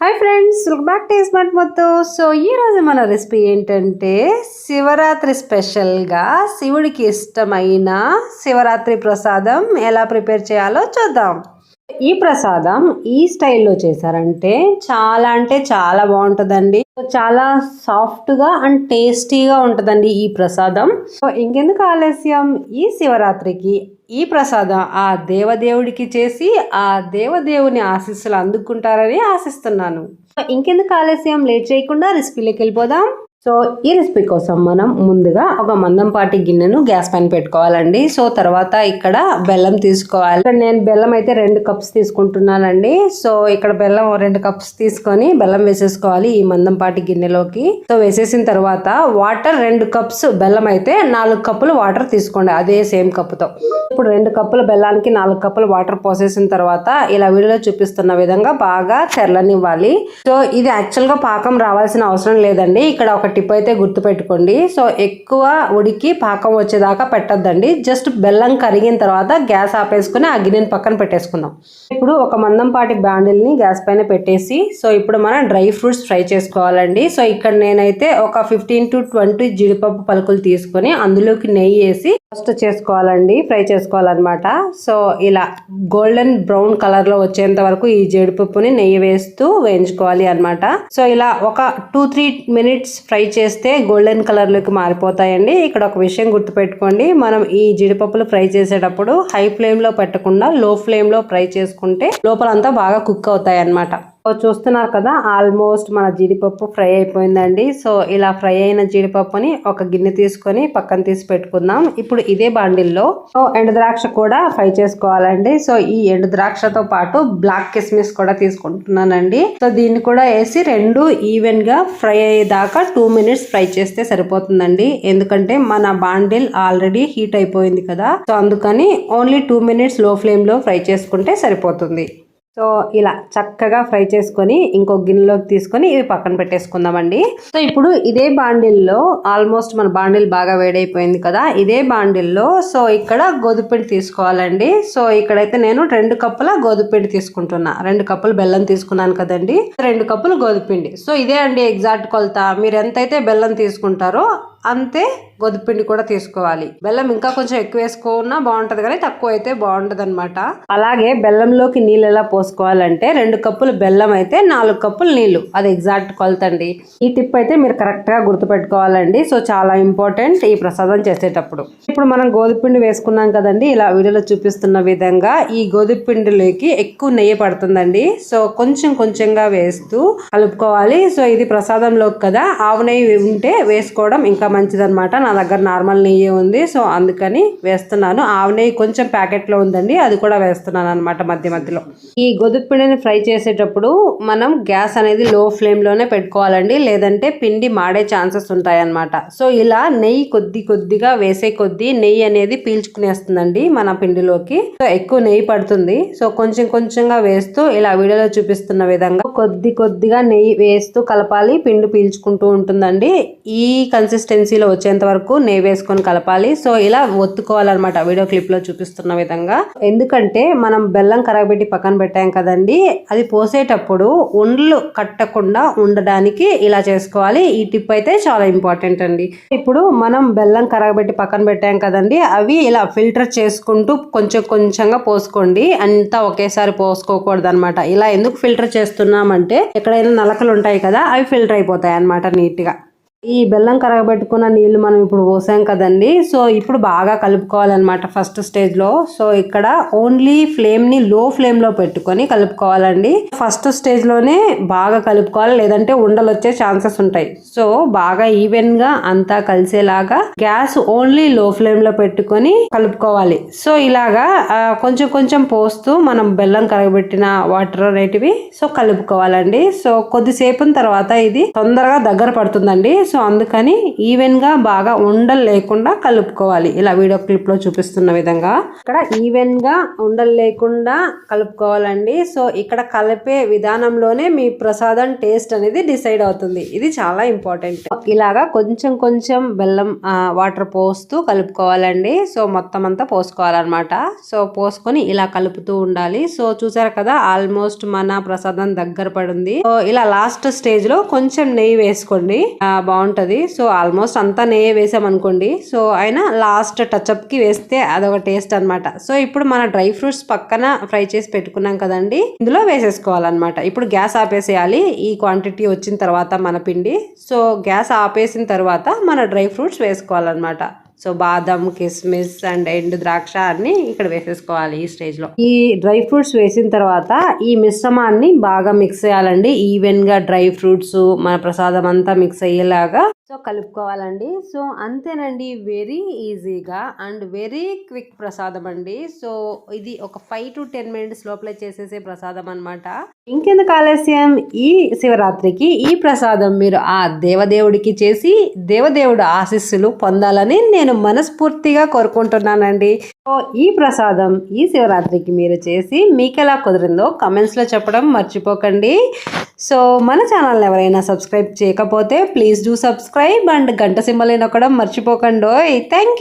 Hi friends welcome back to smart మొత్తం so ఈ రోజు మన రెసిపీ ఏంటంటే శివరాత్రి స్పెషల్గా శివుడికి ఇష్టమైన శివరాత్రి ప్రసాదం ఎలా ప్రిపేర్ చేయాలో చూద్దాం. ఈ ప్రసాదం ఈ స్టైల్లో చేశారంటే చాలా అంటే చాలా బాగుంటుందండి. చాలా సాఫ్ట్గా అండ్ టేస్టీగా ఉంటుందండి ఈ ప్రసాదం. సో ఇంకెందుకు ఆలస్యం? ఈ శివరాత్రికి ఈ ప్రసాదం ఆ దేవదేవుడికి చేసి ఆ దేవదేవుని ఆశీస్సులు అందుకుంటారని ఆశిస్తున్నాను. ఇంకెందుకు ఆలస్యం? లేట్ చేయకుండా రెసిపీలోకి వెళ్ళిపోదాం. సో ఈ రెసిపీ కోసం మనం ముందుగా ఒక మందంపాటి గిన్నెను గ్యాస్ పైన పెట్టుకోవాలండి. సో తర్వాత ఇక్కడ బెల్లం తీసుకోవాలి. ఇక్కడ నేను బెల్లం అయితే రెండు కప్స్ తీసుకుంటున్నానండి. సో ఇక్కడ బెల్లం రెండు కప్స్ తీసుకొని బెల్లం వేసేసుకోవాలి ఈ మందంపాటి గిన్నెలోకి. సో వేసేసిన తర్వాత వాటర్ రెండు కప్స్ బెల్లం అయితే నాలుగు కప్పులు వాటర్ తీసుకోండి అదే సేమ్ కప్పుతో. ఇప్పుడు రెండు కప్పుల బెల్లానికి నాలుగు కప్పులు వాటర్ పోసేసిన తర్వాత ఇలా వీడియోలో చూపిస్తున్న విధంగా బాగా తెరలనివ్వాలి. సో ఇది యాక్చువల్గా పాకం రావాల్సిన అవసరం లేదండి. ఇక్కడ ఒక టిప్ అయితే గుర్తుపెట్టుకోండి. సో ఎక్కువ ఉడికి పాకం వచ్చేదాకా పెట్టద్దండి. జస్ట్ బెల్లం కరిగిన తర్వాత గ్యాస్ ఆపేసుకుని ఆ గిన్నెని పక్కన పెట్టేసుకుందాం. ఇప్పుడు ఒక మందంపాటి బ్యాండిల్ని గ్యాస్ పైన పెట్టేసి సో ఇప్పుడు మనం డ్రై ఫ్రూట్స్ ఫ్రై చేసుకోవాలండి. సో ఇక్కడ నేనైతే ఒక ఫిఫ్టీన్ టు ట్వంటీ జీడిపప్పు పలుకులు తీసుకొని అందులోకి నెయ్యి వేసి ఫస్ట్ చేసుకోవాలండి ఫ్రై చేసుకోవాలన్నమాట. సో ఇలా గోల్డెన్ బ్రౌన్ కలర్లో వచ్చేంత వరకు ఈ జీడిపప్పుని నెయ్యి వేస్తూ వేయించుకోవాలి అన్నమాట. సో ఇలా ఒక టూ త్రీ మినిట్స్ ఫ్రై చేస్తే గోల్డెన్ కలర్లోకి మారిపోతాయండి. ఇక్కడ ఒక విషయం గుర్తుపెట్టుకోండి మనం ఈ జీడిపప్పులు ఫ్రై చేసేటప్పుడు హై ఫ్లేమ్లో పెట్టకుండా లో ఫ్లేమ్లో ఫ్రై చేసుకుంటే లోపలంతా బాగా కుక్ అవుతాయి అన్నమాట చూస్తున్నారు కదా ఆల్మోస్ట్ మన జీడిపప్పు ఫ్రై అయిపోయిందండి. సో ఇలా ఫ్రై అయిన జీడిపప్పుని ఒక గిన్నె తీసుకొని పక్కన తీసి పెట్టుకుందాం. ఇప్పుడు ఇదే బాండిల్లో సో ఎండు ద్రాక్ష కూడా ఫ్రై చేసుకోవాలండి. సో ఈ ఎండు ద్రాక్షతో పాటు బ్లాక్ కిస్మిస్ కూడా తీసుకుంటున్నానండి. సో దీన్ని కూడా వేసి రెండు ఈవెన్గా ఫ్రై అయ్యేదాకా టూ మినిట్స్ ఫ్రై చేస్తే సరిపోతుందండి. ఎందుకంటే మన బాండిల్ ఆల్రెడీ హీట్ అయిపోయింది కదా. సో అందుకని ఓన్లీ టూ మినిట్స్లో ఫ్లేమ్లో ఫ్రై చేసుకుంటే సరిపోతుంది. సో ఇలా చక్కగా ఫ్రై చేసుకొని ఇంకో గిన్నెలోకి తీసుకొని ఇవి పక్కన పెట్టేసుకుందామండి. సో ఇప్పుడు ఇదే బాండిల్లో ఆల్మోస్ట్ మన బాండిల్ బాగా వేడైపోయింది కదా ఇదే బాండిల్లో సో ఇక్కడ గోధుపిండి తీసుకోవాలండి. సో ఇక్కడైతే నేను రెండు కప్పుల గోధుపిండి తీసుకుంటున్నా. రెండు కప్పులు బెల్లం తీసుకున్నాను కదండి. రెండు కప్పులు గోధుపిండి సో ఇదే అండి ఎగ్జాక్ట్ కొలత. మీరు ఎంతైతే బెల్లం తీసుకుంటారో అంతే గోధుపిండి కూడా తీసుకోవాలి. బెల్లం ఇంకా కొంచెం ఎక్కువ వేసుకున్నా బాగుంటది కానీ తక్కువ అయితే బాగుంటది అనమాట అలాగే బెల్లంలోకి నీళ్ళు ఎలా పోసుకోవాలంటే రెండు కప్పులు బెల్లం అయితే నాలుగు కప్పులు నీళ్ళు అది ఎగ్జాక్ట్ కొలత అండి. ఈ టిప్ అయితే మీరు కరెక్ట్గా గుర్తుపెట్టుకోవాలండి. సో చాలా ఇంపార్టెంట్ ఈ ప్రసాదం చేసేటప్పుడు. ఇప్పుడు మనం గోధుపిండి వేసుకున్నాం కదండి. ఇలా వీడియోలో చూపిస్తున్న విధంగా ఈ గోధుపిండిలోకి ఎక్కువ నెయ్యి పడుతుందండి. సో కొంచెం కొంచెంగా వేస్తూ కలుపుకోవాలి. సో ఇది ప్రసాదంలోకి కదా. ఆవు నెయ్యి ఉంటే వేసుకోవడం ఇంకా మంచిదనమాట నా దగ్గర నార్మల్ నెయ్యి ఉంది. సో అందుకని వేస్తున్నాను. ఆవు నెయ్యి కొంచెం ప్యాకెట్లో ఉందండి. అది కూడా వేస్తున్నాను అనమాట మధ్య మధ్యలో. ఈ గొదుపిండిని ఫ్రై చేసేటప్పుడు మనం గ్యాస్ అనేది లో ఫ్లేమ్లోనే పెట్టుకోవాలండి. లేదంటే పిండి మాడే ఛాన్సెస్ ఉంటాయన్నమాట. సో ఇలా నెయ్యి కొద్ది కొద్దిగా వేసే కొద్దీ నెయ్యి అనేది పీల్చుకునేస్తుందండి మన పిండిలోకి. సో ఎక్కువ నెయ్యి పడుతుంది. సో కొంచెం కొంచెంగా వేస్తూ ఇలా వీడియోలో చూపిస్తున్న విధంగా కొద్ది కొద్దిగా నెయ్యి వేస్తూ కలపాలి. పిండి పీల్చుకుంటూ ఉంటుందండి. ఈ కన్సిస్టెన్సీలో వచ్చేంత వరకు నెయ్యి వేసుకొని కలపాలి. సో ఇలా ఒత్తుకోవాలన్నమాట. వీడియో క్లిప్లో చూపిస్తున్న విధంగా. ఎందుకంటే మనం బెల్లం కరగబెట్టి పక్కన పెట్టాం కదండి. అది పోసేటప్పుడు ఉండలు కట్టకుండా ఉండడానికి ఇలా చేసుకోవాలి. ఈ టిప్ అయితే చాలా ఇంపార్టెంట్ అండి. ఇప్పుడు మనం బెల్లం కరగబెట్టి పక్కన పెట్టాం కదండి. అవి ఇలా ఫిల్టర్ చేసుకుంటూ కొంచెం కొంచెంగా పోసుకోండి. అంతా ఒకేసారి పోసుకోకూడదు అనమాట ఇలా ఎందుకు ఫిల్టర్ చేస్తున్నామంటే ఎక్కడైనా నలకలు ఉంటాయి కదా అవి ఫిల్టర్ అయిపోతాయి అనమాట నీట్గా. ఈ బెల్లం కరగబెట్టుకున్న నీళ్ళు మనం ఇప్పుడు పోసాం కదండి. సో ఇప్పుడు బాగా కలుపుకోవాలన్నమాట ఫస్ట్ స్టేజ్లో. సో ఇక్కడ ఓన్లీ ఫ్లేమ్ని లో ఫ్లేమ్లో పెట్టుకొని కలుపుకోవాలండి. ఫస్ట్ స్టేజ్లోనే బాగా కలుపుకోవాలి. లేదంటే ఉండలు వచ్చే ఛాన్సెస్ ఉంటాయి. సో బాగా ఈవెన్గా అంతా కలిసేలాగా గ్యాస్ ఓన్లీ లో ఫ్లేమ్లో పెట్టుకొని కలుపుకోవాలి. సో ఇలాగా కొంచెం కొంచెం పోస్తూ మనం బెల్లం కరగబెట్టిన వాటర్ అనేటివి సో కలుపుకోవాలండి. సో కొద్దిసేపు తర్వాత ఇది తొందరగా దగ్గర పడుతుందండి. సో అందుకని ఈవెన్గా బాగా ఉండలు లేకుండా కలుపుకోవాలి. ఇలా వీడియో క్లిప్లో చూపిస్తున్న విధంగా. ఇక్కడ ఈవెన్గా ఉండలు లేకుండా కలుపుకోవాలండి. సో ఇక్కడ కలిపే విధానంలోనే మీ ప్రసాదం టేస్ట్ అనేది డిసైడ్ అవుతుంది. ఇది చాలా ఇంపార్టెంట్. ఇలాగా కొంచెం కొంచెం బెల్లం వాటర్ పోస్తూ కలుపుకోవాలండి. సో మొత్తం అంతా పోసుకోవాలన్నమాట. సో పోసుకొని ఇలా కలుపుతూ ఉండాలి. సో చూసారు కదా ఆల్మోస్ట్ మన ప్రసాదం దగ్గర పడింది. సో ఇలా లాస్ట్ స్టేజ్లో కొంచెం నెయ్యి వేసుకోండి. బాగుంది బాగుంటుంది. సో ఆల్మోస్ట్ అంతా నెయ్యి వేసాం అనుకోండి. సో అయినా లాస్ట్ టచ్అప్కి వేస్తే అదొక టేస్ట్ అనమాట సో ఇప్పుడు మన డ్రై ఫ్రూట్స్ పక్కన ఫ్రై చేసి పెట్టుకున్నాం కదండి. ఇందులో వేసేసుకోవాలన్నమాట. ఇప్పుడు గ్యాస్ ఆపేసేయాలి. ఈ క్వాంటిటీ వచ్చిన తర్వాత మన పిండి. సో గ్యాస్ ఆపేసిన తర్వాత మన డ్రై ఫ్రూట్స్ వేసుకోవాలన్నమాట. సో బాదం కిస్మిస్ అండ్ ఎండు ద్రాక్ష అన్ని ఇక్కడ వేసేసుకోవాలి ఈ స్టేజ్లో ఈ డ్రై ఫ్రూట్స్ వేసిన తర్వాత ఈ మిశ్రమాన్ని బాగా మిక్స్ చేయాలండి. ఈవెన్గా డ్రై ఫ్రూట్స్ మన ప్రసాదం అంతా మిక్స్ అయ్యేలాగా సో కలుపుకోవాలండి. సో అంతేనండి. వెరీ ఈజీగా అండ్ వెరీ క్విక్ ప్రసాదం అండి. సో ఇది ఒక ఫైవ్ టు టెన్ మినిట్స్ లోపల చేసేసే ప్రసాదం అనమాట ఇంకెందుకు ఆలస్యం? ఈ శివరాత్రికి ఈ ప్రసాదం మీరు ఆ దేవదేవుడికి చేసి దేవదేవుడు ఆశీస్సులు పొందాలని నేను మనస్ఫూర్తిగా కోరుకుంటున్నానండి. ఈ ప్రసాదం ఈ శివరాత్రికి మీరు చేసి మీకు ఎలా కుదిరిందో కమెంట్స్లో చెప్పడం మర్చిపోకండి. సో మన ఛానల్ ఎవరైనా సబ్స్క్రైబ్ చేయకపోతే ప్లీజ్ డూ సబ్స్క్రైబ్ అండ్ గంట సింబల్ నొక్కడం మర్చిపోకండి థ్యాంక్ యూ